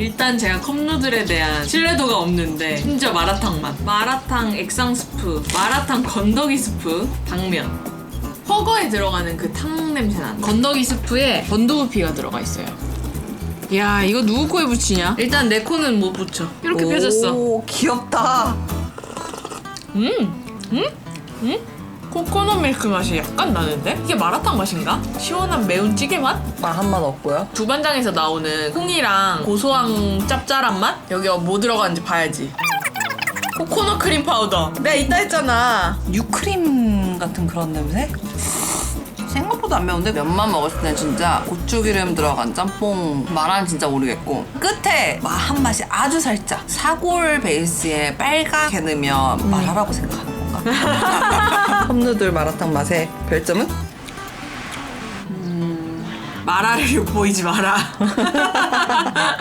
일단 제가 컵누들에 대한 신뢰도가 없는데 심지어 마라탕 맛 마라탕 액상 스프 마라탕 건더기 스프 당면 허거에 들어가는 그 탕 냄새 나는 건더기 스프에 건두부피가 들어가 있어요 야 이거 누구 코에 붙이냐? 일단 내 코는 못 붙여 이렇게 펴졌어 오 귀엽다. 음, 음, 음? 코코넛 밀크 맛이 약간 나는데? 이게 마라탕 맛인가? 시원한 매운 찌개 맛? 말한번 없고요. 두반장에서 나오는 콩이랑 고소한 짭짤한 맛? 여기 뭐 들어가는지 봐야지. 코코넛 크림 파우더. 내가 이따 했잖아. 유크림 같은 그런 냄새? 생각보다 안 매운데 면만 먹었을 때 진짜 고추기름 들어간 짬뽕 맛은 진짜 모르겠고 끝에 마- 한 맛이 아주 살짝 사골 베이스에 빨갛게 넣으면 말하라고 생각하는 건가? 컵누들 마라탕 맛의 별점은? 마라를 보이지 마라.